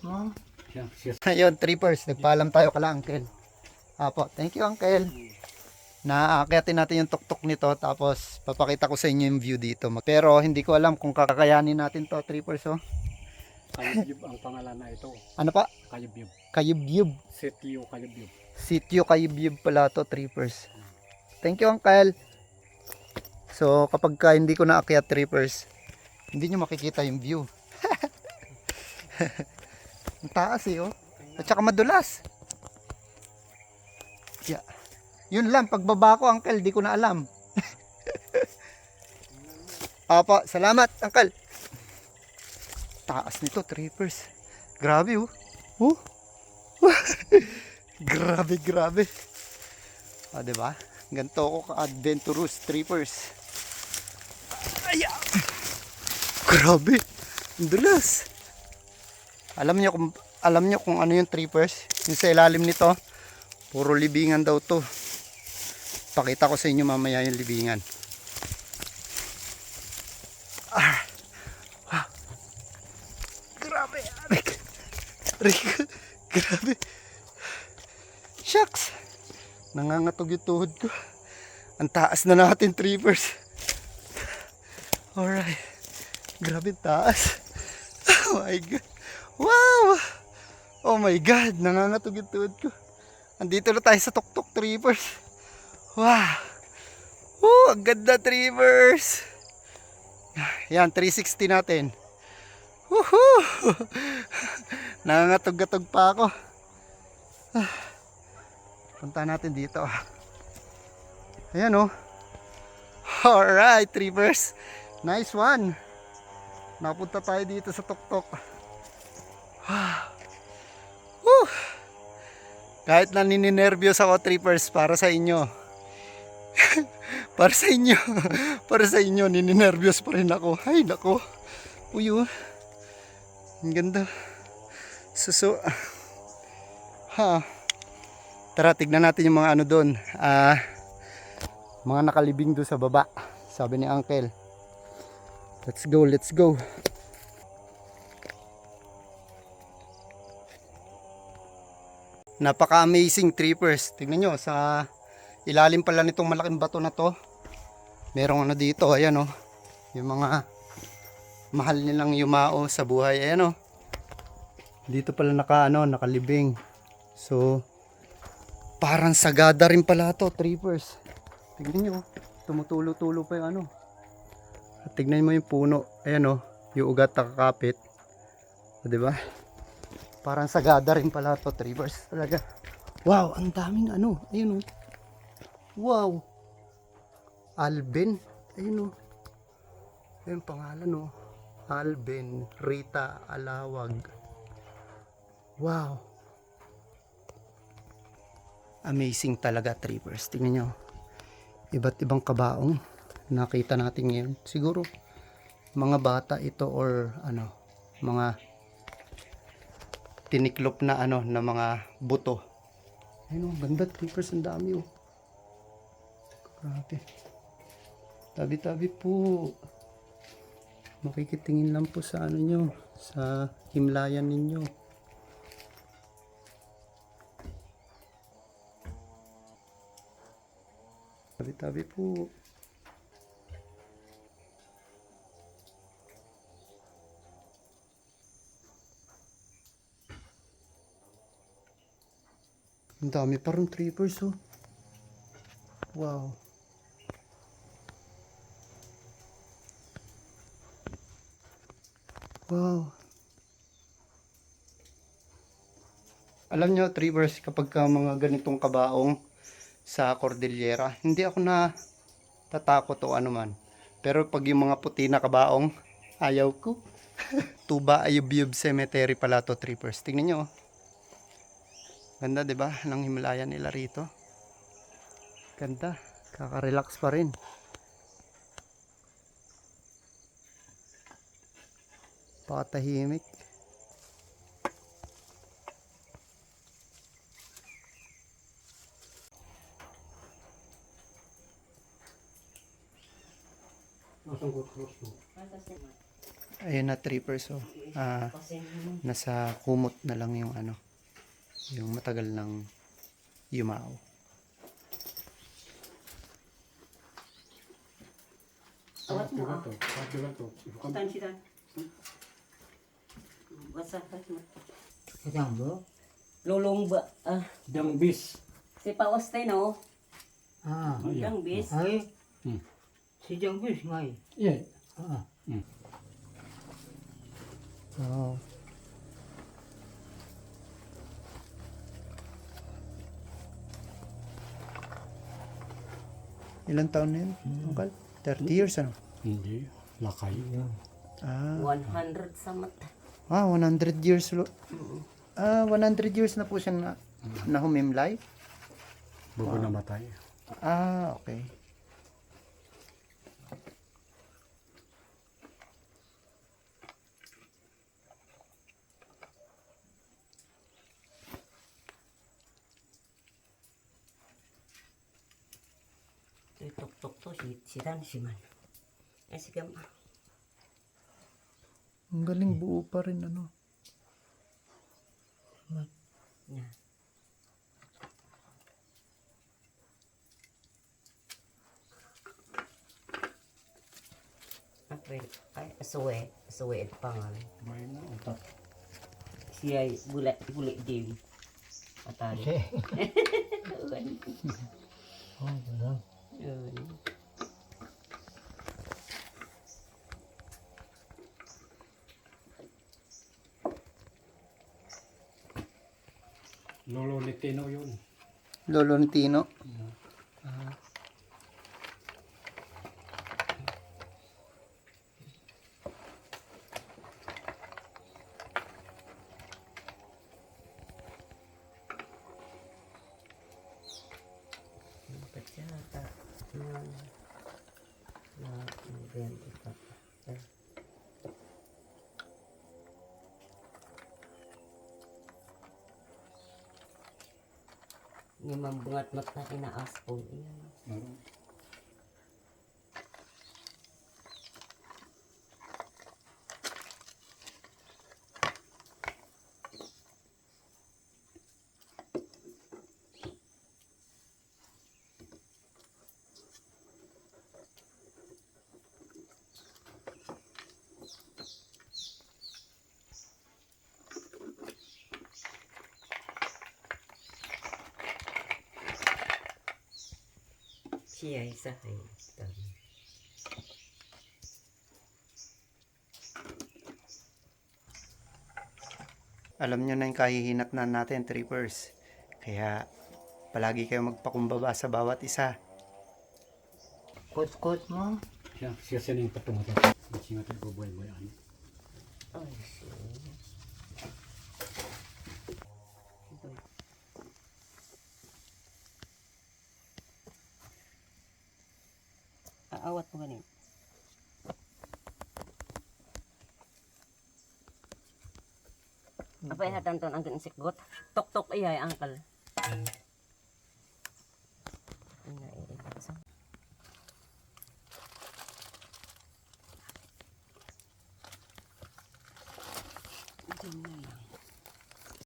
No? Ayun, trippers. Nagpaalam tayo kala uncle. Apo, thank you uncle. Naakyatin natin yung tuktok nito tapos papakita ko sa inyo yung view dito. Pero hindi ko alam kung kakayanin natin to trippers oh. Kayubyub ang pangalan na ito. Ano pa? Kayubyub. Kayubyub. Sitio Kayubyub. Sityo Kayubyub pala to trippers. Thank you uncle. So kapag ka hindi ko naakyat trippers, hindi nyo makikita yung view. Ang taas eh oh. At saka madulas. Yeah. Yun lang, pagbaba ko uncle, di ko na alam. Apo, salamat uncle. Taas nito, trippers. Grabe oh. Oh. grabe, grabe. Ah, di ba? Ganito ako ka-adventurous trippers. Aya! Grabe. Ang dulas. Alam niyo kung alam niyo kung ano yung trippers? Yung sa ilalim nito, puro libingan daw to. Pakita ko sa inyo mamaya yung libingan. Ah. Wow. Grabe. Arik. Arik. Grabe. Shucks. Nangangatog yung tuhod ko. Ang taas na natin, trippers. Alright. Grabe taas. Oh my God. Wow! Oh my God. Nangangatog yung ko. Andito na tayo sa tuktok, trippers. Wow. Oh, ang ganda, trippers. Yan, 360 natin. Woohoo! Nangangatog-gatog pa ako. Punta natin dito. Ayan oh. Alright, trippers. Nice one. Napunta tayo dito sa tuktok. Woo! Kahit na ako, trippers, para sa inyo. para sa inyo. para sa inyo, nininervyos pa rin ako. Ay, nako. Uyo. Ang ganda. Suso. Ha. Tara, tignan natin yung mga ano doon. Ah, mga nakalibing doon sa baba. Sabi ni Uncle. Let's go, let's go. Napaka-amazing trippers. Tignan nyo, sa ilalim pala nitong malaking bato na to. Merong ano dito, ayan oh. Yung mga mahal nilang yumao sa buhay. Ayan oh. Dito pala naka, ano, nakalibing. So, parang sagada rin pala to, trippers. Tignan nyo, oh. tumutulo-tulo pa yung ano. At tignan mo yung puno. Ayan oh, yung ugat nakakapit. O, diba? Parang sagada rin pala to, trippers. Talaga. Wow, ang daming ano. Ayun oh. Wow. Alben. Ayun oh. Ayun pangalan oh. Alben Rita Alawag. Wow. Amazing talaga trippers. Tingnan nyo. Iba't ibang kabaong nakita natin ngayon. Siguro mga bata ito or ano, mga tiniklop na ano na mga buto. Ayun oh, ganda trippers ang dami oh. Grabe. Tabi-tabi po. Makikitingin lang po sa ano nyo, sa himlayan ninyo. Tabi-tabi po. Ang dami parang trippers oh. Wow. Wow. Alam nyo, trippers, kapag ka mga ganitong kabaong sa Cordillera, hindi ako na tatakot o ano man. Pero pag yung mga puti na kabaong, ayaw ko. Tuba Ayubyub Cemetery pala to, trippers. Tingnan nyo. oh. Ganda, di ba? Ng Himalaya nila rito. Ganda. Kaka-relax pa rin. Mo? Ayun na trippers oh. Ah, nasa kumot na lang yung ano. Yung matagal ng yumao. Awat mo ah. Sabi lang to. Ibukam. Sitan, sitan. Basa, basa. Kadang bro? Lulong ba? Ah, Dang bis. si Paos tayo no? Ah. Ayan. Dang bis. Ay. Hmm. Si Jang Bis ngay. Yeah. Ah. Oh. Ilan taon na yun, Uncle? 30 years ano? Hindi. Lakay. Ah, 100 sa mata. ah 100 years lo. Ah, 100 years na po siya na, na humimlay. Bago namatay. Ah, okay. Tuk-tuk to, si, sitan, si man. Eh, sige ma. Ang galing buo pa rin ano. Yan. April, ay, suwe, suwe at pangalan. Bahay na. Utak. Siya ay bulat, bulat din. Atali. Oh, kadang. Yun. Lolo ni Tino yun. Lolo ni Tino. Pagkata. Na, na, na, pa. Eh. Yung mambungat mat na inaaspol. Yan. Meron. Siya isa ay tama. Alam nyo na yung kahihinat na natin, trippers. Kaya, palagi kayo magpakumbaba sa bawat isa. Kot-kot mo. Siya, siya siya na yung patungo. Siya nga tayo buhay-buhay. Ay, siya. ganyan. Mm-hmm. Apa yung hatan ton ang ginsikgot? Tok-tok iya, uncle. Ina,